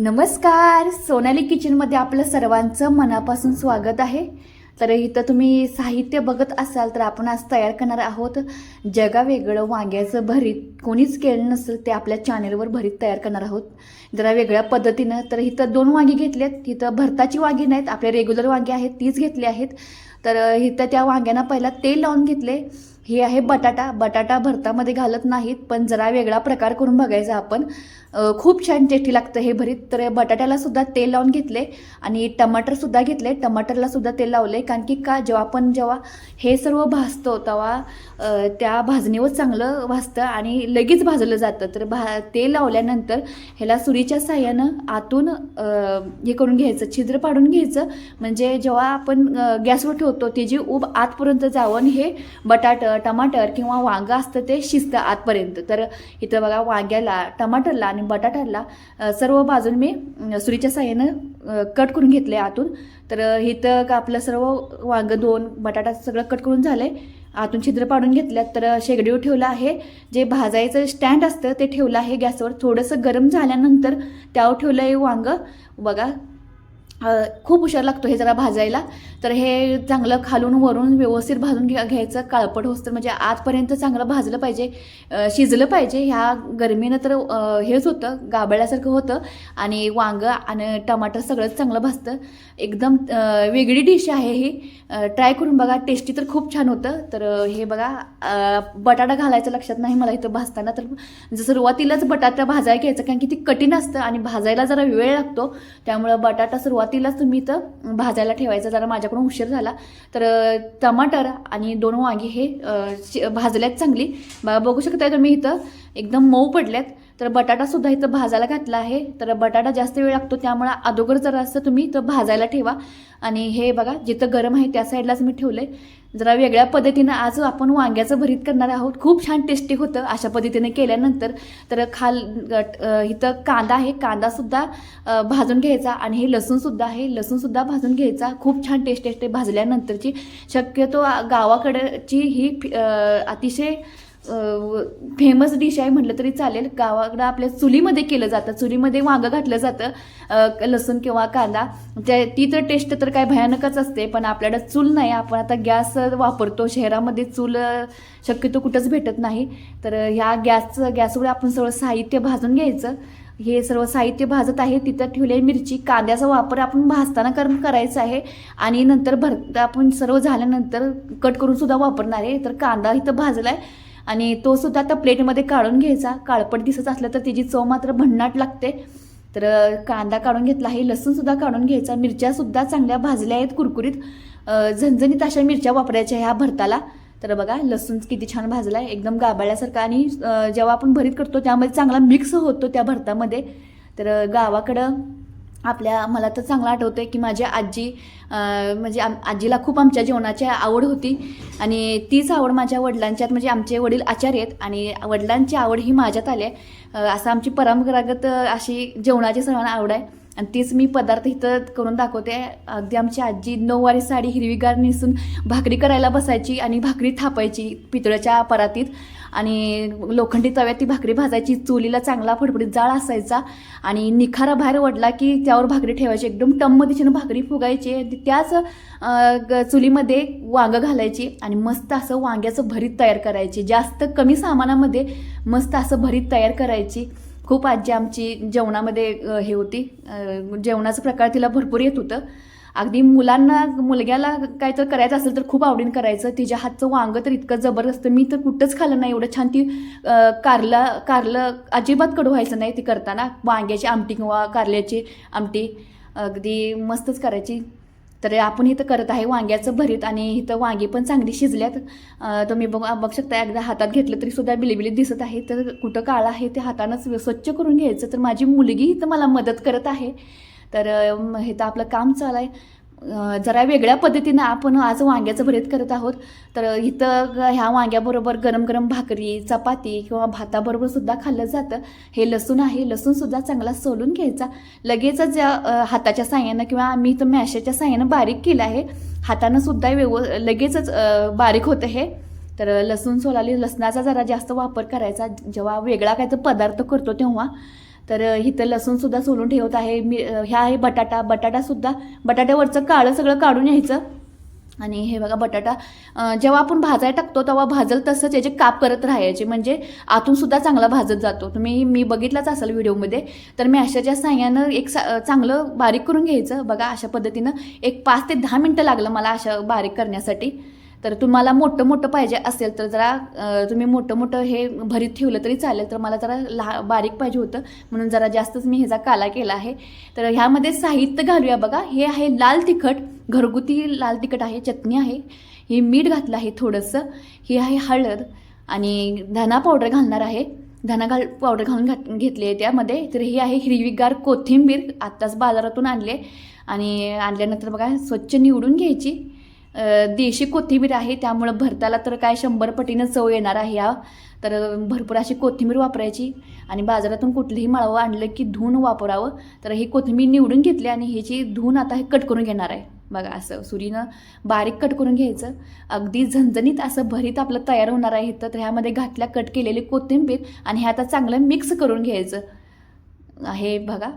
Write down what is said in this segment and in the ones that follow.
नमस्कार. सोनाली किचनमध्ये आपलं सर्वांचं मनापासून स्वागत आहे. तर इथं तुम्ही साहित्य बघत असाल तर आपण आज तयार करणार आहोत जगा वेगळं वांग्याचं भरीत. कोणीच केलं नसेल ते आपल्या चॅनेलवर भरीत तयार करणार आहोत. जरा वेगळ्या पद्धतीनं. तर इथं दोन वांगी घेतल्यात. इथं भरताची वांगी नाहीत. आपले रेग्युलर वांगी आहेत तीच घेतली आहेत. तर इथं त्या वांग्यांना पहिला तेल लावून घेतले. हे आहे बटाटा. बटाटा भरतामध्ये घालत नाहीत पण जरा वेगळा प्रकार करून बघायचा आपण. खूप छान टेस्टी लागतं हे भरीत. तर बटाट्याला सुद्धा तेल लावून घेतले आणि टमाटरसुद्धा घेतले. टमाटरला सुद्धा तेल लावले कारण की का जेव्हा आपण जेव्हा हे सर्व भाजतो तेव्हा त्या भाजणीवर चांगलं भाजतं आणि लगेच भाजलं जातं. तर भा तेल लावल्यानंतर ह्याला सुरीच्या साह्यानं आतून हे करून घ्यायचं छिद्र पाडून घ्यायचं. म्हणजे जेव्हा आपण गॅसवर ठेवतो त्याची उब आतपर्यंत जावं हे बटाट टमाटर किंवा वांगं असतं ते शिजतं आतपर्यंत. तर इथं बघा वांग्याला टमाटरला आणि बटाट्याला सर्व बाजून मी सुरीच्या साह्यानं कट करून घेतले आतून. तर इथं का आपलं सर्व वांगं दोन बटाटा सगळं कट करून झालं आहे आतून छिद्र पाडून घेतल्यात. तर शेगडीवर ठेवलं आहे. जे भाजायचं स्टँड असतं ते ठेवलं आहे गॅसवर. थोडंसं गरम झाल्यानंतर त्यावर ठेवलं आहे वांगं. बघा खूप हुशार लागतो हे जरा भाजायला. तर हे चांगलं खालून वरून व्यवस्थित भाजून घ्या घ्यायचं. काळपट होतं म्हणजे आजपर्यंत चांगलं भाजलं पाहिजे. शिजलं पाहिजे. ह्या गरमीनं तर हेच होतं. गाबळ्यासारखं होतं. आणि वांगं आणि टमाटर सगळंच चांगलं भाजतं. एकदम वेगळी डिश आहे ही. ट्राय करून बघा. टेस्टी तर खूप छान होतं. तर हे बघा. बटाटा घालायचं लक्षात नाही मला इथं भाजताना. तर सुरुवातीलाच बटाटा भाजायला घ्यायचं कारण की ती कठीण असतं आणि भाजायला जरा वेळ लागतो. त्यामुळं बटाटा सुरुवात सुरुवातीलाच तुम्ही इथं भाजायला ठेवायचं जरा माझ्याकडून उशीर झाला. तर टमाटर आणि दोन वांगी हे भाजल्यात चांगली. बघू शकताय तुम्ही इथं एकदम मऊ पडल्यात. तर बटाटासुद्धा इथं भाजायला घातला आहे. तर बटाटा जास्त वेळ लागतो त्यामुळे अगोदर जरा असं तुम्ही इथं भाजायला ठेवा. आणि हे बघा जिथं गरम आहे त्या साईडलाच मी ठेवलं आहे जरा वेगळ्या पद्धतीनं आज आपण वांग्याचं भरीत करणार आहोत. खूप छान टेस्टी होतं अशा पद्धतीने केल्यानंतर. तर खाल इथं कांदा आहे. कांदासुद्धा भाजून घ्यायचा आणि हे लसूणसुद्धा आहे. लसूणसुद्धा भाजून घ्यायचा. खूप छान टेस्ट टेस्ट भाजल्यानंतरची शक्यतो गावाकडची ही फि- अतिशय फेमस डिश आहे म्हटलं तरी चालेल. गावाकडं आपल्या चुलीमध्ये केलं जातं. चुलीमध्ये वांगं घातलं जातं. लसूण किंवा कांदा. त्या ती तर टेस्ट तर काय भयानकच असते पण आपल्याकडं चूल नाही. आपण आता गॅस वापरतो. शहरामध्ये चूल शक्यतो कुठंच भेटत नाही. तर ह्या गॅसचं गॅसवर आपण सगळं साहित्य भाजून घ्यायचं. हे सर्व साहित्य भाजत आहे. तिथं ठेवलेली मिरची कांद्याचा वापर आपण भाजताना कर करायचा आहे. आणि नंतर भर आपण सर्व झाल्यानंतर कट करून सुद्धा वापरणार आहे. तर कांदा इथं भाजला आहे आणि तो सुद्धा आता प्लेटमध्ये काढून घ्यायचा. काळपट दिसत असलं तर त्याची चव मात्र भन्नाट लागते. तर कांदा काढून घेतला आहे लसूणसुद्धा काढून घ्यायचा. मिरच्यासुद्धा चांगल्या भाजल्या आहेत कुरकुरीत. झणझणीत अशा मिरच्या वापरायच्या ह्या भरताला. तर बघा लसूण किती छान भाजला आहे एकदम गाबाळ्यासारखा आणि जेव्हा आपण भरीत करतो त्यामध्ये चांगला मिक्स होतो त्या भरतामध्ये. तर गावाकडं आपल्या मला तर चांगलं आठवतं आहे की माझी आजी म्हणजे आम आजीला खूप आमच्या जेवणाची आवड होती. आणि तीच आवड माझ्या वडिलांच्यात म्हणजे आमचे वडील आचार्य आहेत आणि वडिलांची आवड ही माझ्यात आली आहे. असं आमची परंपरागत अशी जेवणाची सर्वांना आवड आहे. आणि तेच मी पदार्थ इथं करून दाखवते. अगदी आमची आजी नऊवारी साडी हिरवीगार नेसून भाकरी करायला बसायची आणि भाकरी थापायची पितळ्याच्या परातीत. आणि लोखंडी तव्यात ती भाकरी भाजायची चुलीला चांगला फडफडीत जाळ असायचा आणि निखारा बाहेर वडला की त्यावर भाकरी ठेवायची. एकदम टम्म दिशेनं भाकरी फुगायची आणि त्याच ग- चुलीमध्ये वांगं घालायची आणि मस्त असं वांग्याचं भरीत तयार करायची. जास्त कमी सामानामध्ये मस्त असं भरीत तयार करायची. खूप आजी आमची जेवणामध्ये हे होती. जेवणाचं प्रकार तिला भरपूर येत होतं. अगदी मुलांना मुलग्याला काय तर करायचं असेल तर खूप आवडीनं करायचं. तिच्या हातचं वांगं तर इतकं जबरदस्त. मी तर कुठंच खाल्लं नाही. एवढं छान ती कारलं कारला कारलं अजिबात कडू व्हायचं नाही ती करताना. वांग्याची आमटी किंवा कारल्याची आमटी. अगदी मस्तच करायची. तर आपण इथं करत आहे वांग्याचं भरीत आणि इथं वांगी पण चांगली शिजल्यात. तुम्ही बघ बघ शकता एकदा हातात घेतलं तरी सुद्धा बिलीबिली दिसत आहे. तर कुठं काळं आहे ते हातानंच स्वच्छ करून घ्यायचं. तर माझी मुलगी इथं मला मदत करत आहे. तर हे तर आपलं काम चालू आहे. जरा वेगळ्या पद्धतीनं आपण आज वांग्याचं भरीत करत आहोत. तर इथं ह्या वांग्याबरोबर गरम गरम भाकरी चपाती किंवा भाताबरोबर सुद्धा खाल्लं जातं. हे लसूण आहे. लसूणसुद्धा चांगला सोलून घ्यायचा. लगेचच ज्या हाताच्या साह्यानं किंवा आम्ही इथं मॅशाच्या साह्यानं बारीक केलं आहे. हातानं सुद्धा व्यव लगेचच बारीक होतं हे. तर लसूण सोलाली लसणाचा जरा जास्त वापर करायचा. जेव्हा वेगळा काय तर पदार्थ करतो तेव्हा. तर इथं लसूणसुद्धा सोलून ठेवत आहे. मी ह्या आहे बटाटा. बटाटासुद्धा बटाट्यावरचं काळं सगळं काढून यायचं आणि हे बघा बटाटा जेव्हा आपण भाजायला टाकतो तेव्हा भाजल तसंच याचे काप करत राहायचे. म्हणजे आतून सुद्धा चांगला भाजत जातो. तुम्ही मी बघितलाच असाल व्हिडिओमध्ये. तर मी अशाच्या साह्यानं एक सा चांगलं बारीक करून घ्यायचं. बघा अशा पद्धतीनं एक पाच ते दहा मिनटं लागलं मला अशा बारीक करण्यासाठी. तर तुम्हाला मोठं मोठं पाहिजे असेल तर जरा तुम्ही मोठं मोठं हे भरीत ठेवलं तरी चालेल. तर मला जरा लहा बारीक पाहिजे होतं. म्हणून जरा जास्तच मी ह्याचा काला केला आहे. तर ह्यामध्ये साहित्य घालूया बघा. हे आहे लाल तिखट. घरगुती लाल तिखट आहे. चटणी आहे. हे मीठ घातलं आहे थोडंसं. हे आहे हळद. आणि धना पावडर घालणार आहे. धना घाल पावडर घालून घात घेतली आहे त्यामध्ये. तर ही आहे हिरवीगार कोथिंबीर. आत्ताच बाजारातून आणले आणि आणल्यानंतर बघा स्वच्छ निवडून घ्यायची. देशी कोथिंबीर आहे त्यामुळं भरताला तर काय शंभर पटीनं चव येणार आहे या तर भरपूर अशी कोथिंबीर वापरायची आणि बाजारातून कुठलंही माळवं आणलं की धुवून वापरावं. तर ही कोथिंबीर निवडून घेतली आणि ह्याची धुवून आता हे कट करून घेणार आहे. बघा असं सुरीनं बारीक कट करून घ्यायचं. अगदी झणझणीत असं भरीत आपलं तयार होणार आहे इथं. तर ह्यामध्ये घातल्या कट केलेली कोथिंबीर आणि हे आता चांगलं मिक्स करून घ्यायचं. हे बघा.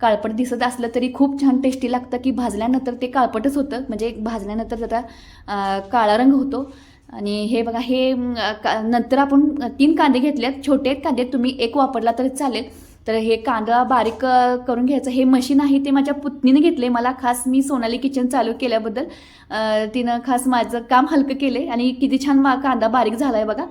काळपट दिसत असलं तरी खूप छान टेस्टी लागतं की भाजल्यानंतर ते काळपटच होतं. म्हणजे भाजल्यानंतर त्याचा काळा रंग होतो. आणि हे बघा हे का नंतर आपण तीन कांदे घेतलेत. छोटे कांदे तुम्ही एक वापरला तरी चालेल. तर हे कांदा बारीक करून घ्यायचं. हे मशीन आहे ते माझ्या पुतणीने घेतले. मला खास मी सोनाली किचन चालू केल्याबद्दल तिनं खास माझं काम हलकं केले आणि किती छान मा कांदा बारीक झाला आहे बघा.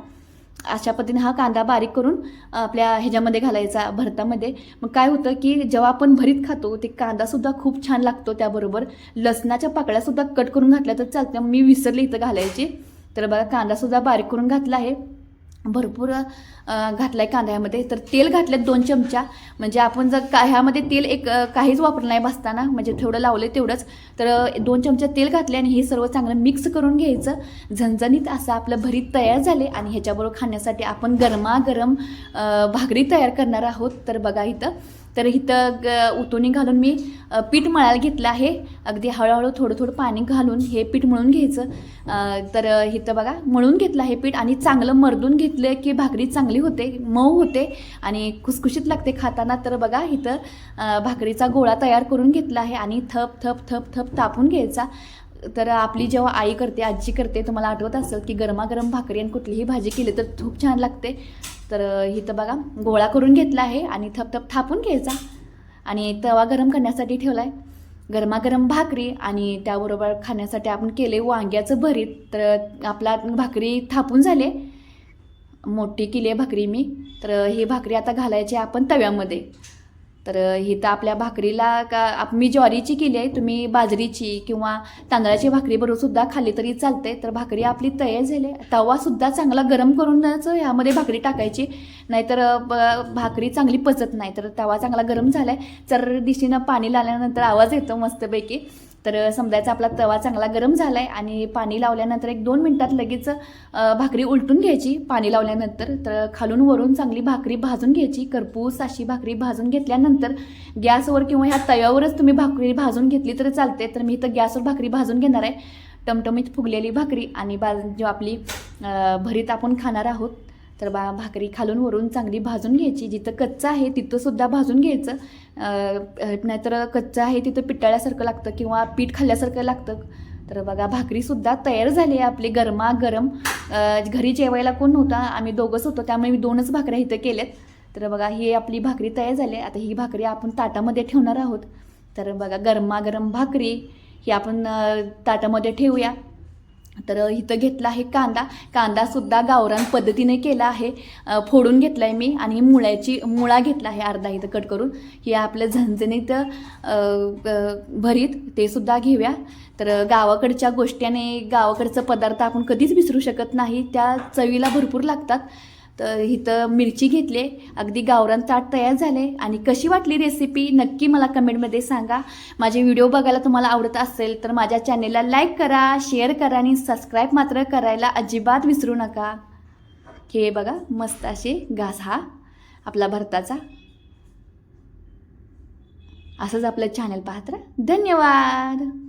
अशा पद्धतीने हा कांदा बारीक करून आपल्या ह्याच्यामध्ये घालायचा भरतामध्ये. मग काय होतं की जेव्हा आपण भरीत खातो ते कांदासुद्धा खूप छान लागतो त्याबरोबर. लसणाच्या पाकळ्यासुद्धा कट करून घातल्या तर चालतं. मी विसरले इथं घालायची. तर बघा कांदासुद्धा बारीक करून घातला आहे. भरपूर घातला आहे कांद्यामध्ये. तर तेल घातलं दोन चमचा. म्हणजे आपण जर का ह्यामध्ये तेल एक काहीच वापरलं नाही बसताना. म्हणजे थोडं लावलं तेवढंच. तर दोन चमचा तेल घातले आणि हे सर्व चांगलं मिक्स करून घ्यायचं. झणझणीत असं आपलं भरीत तयार झाले आणि ह्याच्याबरोबर खाण्यासाठी आपण गरमागरम भाकरी तयार करणार आहोत. तर बघा इथं. तर इथं ग उतोनी घालून मी पीठ मळायला घेतलं आहे. अगदी हळूहळू थोडं थोडं पाणी घालून हे पीठ मळून घ्यायचं. तर इथं बघा मळून घेतलं हे पीठ आणि चांगलं मर्दून घेतलं की भाकरी चांगली होते मऊ होते आणि खुसखुशीत लागते खाताना. तर बघा इथं भाकरीचा गोळा तयार करून घेतला आहे आणि थप थप थप थप तापून घ्यायचा. तर आपली जेव्हा आई करते आजी करते तुम्हाला आठवत असेल की गरमागरम भाकरी आणि कुठलीही भाजी केली तर खूप छान लागते. तर इथं बघा गोळा करून घेतला आहे आणि थपथप थापून घ्यायचा. आणि तवा गरम करण्यासाठी ठेवला आहे गरमागरम भाकरी आणि त्याबरोबर खाण्यासाठी आपण केले वांग्याचं भरीत. तर आपला भाकरी थापून झाले. मोठी केली आहे भाकरी मी. तर ही भाकरी आता घालायची आपण तव्यामध्ये. तर ही तर आपल्या भाकरीला का आप मी ज्वारीची केली आहे तुम्ही बाजरीची किंवा तांदळाची भाकरी बरोबर सुद्धा खाल्ली तरी चालते तर भाकरी आपली तयार झाली तवासुद्धा चांगला गरम करूनच ह्यामध्ये भाकरी टाकायची. नाहीतर ब- भाकरी चांगली पचत नाही. तर तवा चांगला गरम झाला आहे चर दिशेनं पाणी लावल्यानंतर आवाज येतो मस्तपैकी. तर समजायचा आपला तवा चांगला गरम झाला आहे आणि पाणी लावल्यानंतर एक दोन मिनटात लगेच भाकरी उलटून घ्यायची. पाणी लावल्यानंतर तर खालून वरून चांगली भाकरी भाजून घ्यायची. करपूस अशी भाकरी भाजून घेतल्यानंतर गॅसवर किंवा ह्या तव्यावरच तुम्ही भाकरी भाजून घेतली तर चालते तर मी इथं गॅसवर भाकरी भाजून घेणार आहे. टमटमीत फुगलेली भाकरी आणि बा जो आपली भरीत आपण खाणार आहोत. तर बा भाकरी खालून वरून चांगली भाजून घ्यायची. जिथं कच्चं आहे तिथंसुद्धा भाजून घ्यायचं. नाहीतर कच्चं आहे तिथं पिटाळ्यासारखं लागतं किंवा पीठ खाल्ल्यासारखं लागतं. तर बघा भाकरीसुद्धा तयार झाली आहे आपली गरमागरम. घरी जेवायला कोण नव्हता आम्ही दोघंच होतो त्यामुळे मी दोनच भाकऱ्या इथं केल्यात. तर बघा ही आपली भाकरी तयार झाली आहे. आता ही भाकरी आपण ताटामध्ये ठेवणार आहोत. तर बघा गरमागरम भाकरी ही आपण ताटामध्ये ठेवूया. तर इथं घेतला आहे कांदा. कांदासुद्धा गावरान पद्धतीने केला आहे. फोडून घेतला आहे मी आणि मुळ्याची मुळा घेतला आहे अर्धा इथं कट करून. हे आपलं झणझणीत भरीत ते सुद्धा घेऊया. तर गावाकडच्या गोष्टीने गावाकडचं पदार्थ आपण कधीच विसरू शकत नाही. त्या चवीला भरपूर लागतात. तर इथं मिरची घेतली. अगदी गावरान ताट तयार झाले. आणि कशी वाटली रेसिपी नक्की मला कमेंटमध्ये सांगा. माझे व्हिडिओ बघायला तुम्हाला आवडत असेल तर माझ्या चॅनेलला लाईक करा शेअर करा आणि सबस्क्राईब मात्र करायला अजिबात विसरू नका. हे बघा मस्त असे घास हा आपला भरताचा. असंच आपलं चॅनल पाहत राहा. धन्यवाद!